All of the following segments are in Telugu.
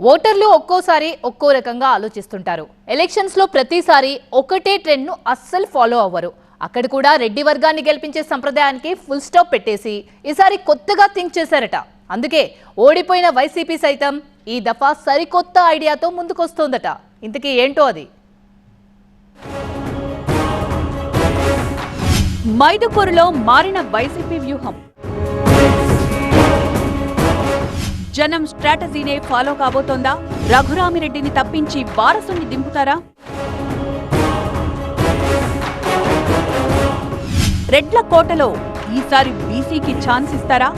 ఓటర్లు ఒక్కోసారి ఒక్కో రకంగా ఆలోచిస్తుంటారు. ఎలక్షన్స్లో ప్రతిసారి ఒకటే ట్రెండ్ను అస్సలు ఫాలో అవ్వరు. అక్కడ కూడా రెడ్డి వర్గాన్ని గెలిపించే సంప్రదాయానికి ఫుల్ స్టాప్ పెట్టేసి ఈసారి కొత్తగా థింక్ చేశారట. అందుకే ఓడిపోయిన వైసీపీ సైతం ఈ దఫా సరికొత్త ఐడియాతో ముందుకొస్తోందట. ఇంతకీ ఏంటో అది? మైదుకూరులో మారిన వైసీపీ వ్యూహం. జనం స్ట్రాటజీనే ఫాలో కాబోతోందా? రఘురామిరెడ్డిని తప్పించి వారసుని దింపుతారా? రెడ్ల కోటలో ఈసారి బీసీకి ఛాన్స్ ఇస్తారా?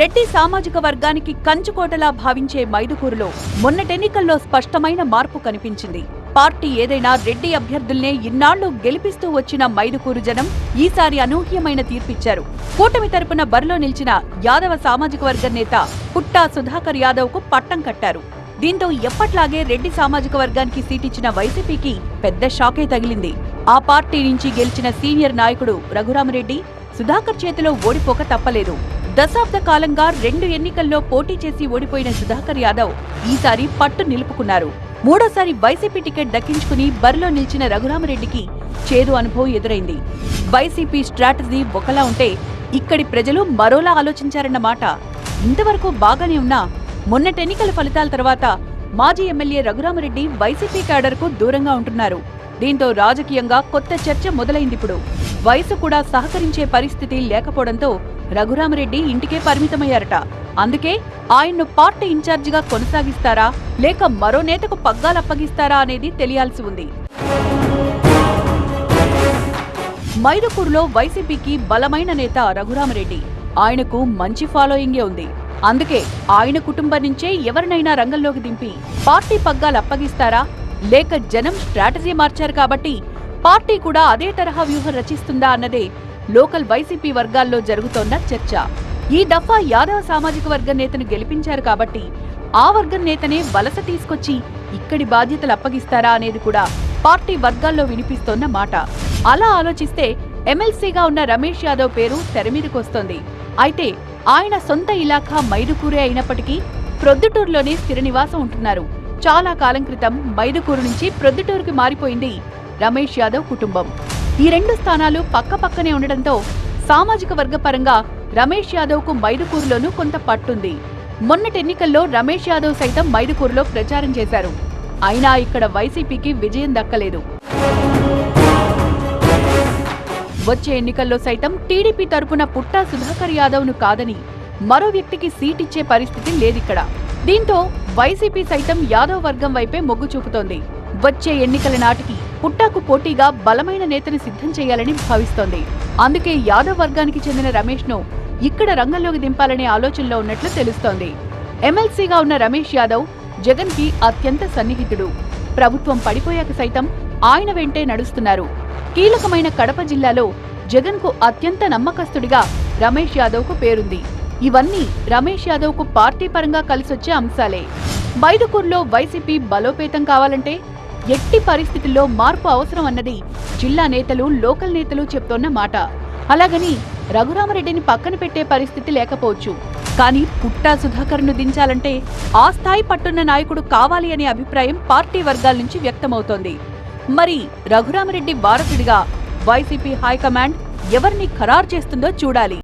రెడ్డి సామాజిక వర్గానికి కంచుకోటలా భావించే మైదుకూరులో మొన్నటెన్నికల్లో స్పష్టమైన మార్పు కనిపించింది. పార్టీ ఏదైనా రెడ్డి అభ్యర్థుల్నే ఇన్నాళ్ళు గెలిపిస్తూ వచ్చిన మైదుకూరు జనం ఈసారి అనూహ్యమైన తీర్పిచ్చారు. కూటమి తరపున బరిలో నిలిచిన యాదవ సామాజిక వర్గ నేత పుట్టా సుధాకర్ యాదవ్కు పట్టం కట్టారు. దీంతో ఎప్పట్లాగే రెడ్డి సామాజిక వర్గానికి సీటిచ్చిన వైసీపీకి పెద్ద షాకే తగిలింది. ఆ పార్టీ నుంచి గెలిచిన సీనియర్ నాయకుడు రఘురామరెడ్డి సుధాకర్ చేతిలో ఓడిపోక తప్పలేదు. దశాబ్ద కాలంగా రెండు ఎన్నికల్లో పోటీ చేసి ఓడిపోయిన సుధాకర్ యాదవ్ ఈసారి పట్టు నిలుపుకున్నారు. మూడోసారి వైసీపీ టికెట్ దక్కించుకుని బరిలో నిలిచిన రఘురామరెడ్డికి చేదు అనుభవం ఎదురైంది. వైసీపీ స్ట్రాటజీ ఒకలా ఉంటే ఇక్కడి ప్రజలు మరోలా ఆలోచించారన్నమాట ఇంతవరకు బాగానే ఉన్నా మొన్నటి ఎన్నికల ఫలితాల తర్వాత మాజీ ఎమ్మెల్యే రఘురామరెడ్డి వైసీపీ క్యాడర్కు దూరంగా ఉంటున్నారు. దీంతో రాజకీయంగా కొత్త చర్చ మొదలైందిప్పుడు వయసు కూడా సహకరించే పరిస్థితి లేకపోవడంతో రఘురామరెడ్డి ఇంటికే పరిమితమయ్యారట. అందుకే ఆయన్ను పార్టీ ఇన్ఛార్జిగా కొనసాగిస్తారా? లేక మరో నేతకు పగ్గాలు అప్పగిస్తారా అనేది తెలియాల్సి ఉంది. మైదుకూరులో వైసీపీకి బలమైన నేత రఘురామరెడ్డి. ఆయనకు మంచి ఫాలోయింగే ఉంది. అందుకే ఆయన కుటుంబం నుంచే ఎవరినైనా రంగంలోకి దింపి పార్టీ పగ్గాలు అప్పగిస్తారా? లేక జనం స్ట్రాటజీ మార్చారు కాబట్టి పార్టీ కూడా అదే తరహా వ్యూహం రచిస్తుందా అన్నదే లోకల్ వైసీపీ వర్గాల్లో జరుగుతోన్న చర్చ. ఈ దఫా యాదవ సామాజిక వర్గ నేతను గెలిపించారు కాబట్టి ఆ వర్గం నేతనే వలస తీసుకొచ్చి ఇక్కడి బాధ్యతలు అప్పగిస్తారా అనేది కూడా పార్టీ వర్గాల్లో వినిపిస్తోన్న మాట. అలా ఆలోచిస్తే ఎమ్మెల్సీగా ఉన్న రమేష్ యాదవ్ పేరు తెరమీదకొస్తోంది అయితే ఆయన సొంత ఇలాఖా మైదుకూరే అయినప్పటికీ ప్రొద్దుటూరులోనే స్థిర నివాసం ఉంటున్నారు. చాలా కాలం క్రితం మైదుకూరు నుంచి ప్రొద్దుటూరుకి మారిపోయింది రమేష్ యాదవ్ కుటుంబం. ఈ రెండు స్థానాలు పక్క పక్కనే ఉండడంతో సామాజిక వర్గ పరంగా రమేష్ యాదవ్కు మైదుకూరులోనూ కొంత పట్టుంది. మొన్నటి ఎన్నికల్లో రమేష్ యాదవ్ సైతం మైదుకూరులో ప్రచారం చేశారు. అయినా ఇక్కడ వైసీపీకి విజయం దక్కలేదు. వచ్చే ఎన్నికల్లో సైతం టీడీపీ తరపున పుట్టా సుధాకర్ యాదవ్ను కాదని మరో వ్యక్తికి సీట్ ఇచ్చే పరిస్థితి లేదిక్కడ. దీంతో వైసీపీ సైతం యాదవ్ వర్గం వైపే మొగ్గు చూపుతోంది. వచ్చే ఎన్నికల నాటికి పుట్టాకు పోటీగా బలమైన నేతని సిద్ధం చేయాలని భావిస్తోంది. అందుకే యాదవ్ వర్గానికి చెందిన రమేష్ను ఇక్కడ రంగంలోకి దింపాలనే ఆలోచనలో ఉన్నట్లు తెలుస్తోంది. ఎమ్మెల్సీగా ఉన్న రమేష్ యాదవ్ జగన్కి అత్యంత సన్నిహితుడు. ప్రభుత్వం పడిపోయాక సైతం ఆయన వెంటే నడుస్తున్నారు. కీలకమైన కడప జిల్లాలో జగన్కు అత్యంత నమ్మకస్తుడిగా రమేష్ యాదవ్కు పేరుంది. ఇవన్నీ రమేష్ యాదవ్కు పార్టీ పరంగా కలిసొచ్చే అంశాలే. బైదుకూరులో వైసీపీ బలోపేతం కావాలంటే ఎట్టి పరిస్థితుల్లో మార్పు అవసరం అన్నది జిల్లా నేతలు లోకల్ నేతలు చెప్తోన్న మాట. అలాగని రఘురామరెడ్డిని పక్కన పెట్టే పరిస్థితి లేకపోవచ్చు. కానీ పుట్టా సుధాకర్ను దించాలంటే ఆ స్థాయి పట్టున్న నాయకుడు కావాలి అనే అభిప్రాయం పార్టీ వర్గాల నుంచి వ్యక్తమవుతోంది. మరి రఘురామరెడ్డి వారసుడిగా వైసీపీ హైకమాండ్ ఎవరిని ఖరారు చేస్తుందో చూడాలి.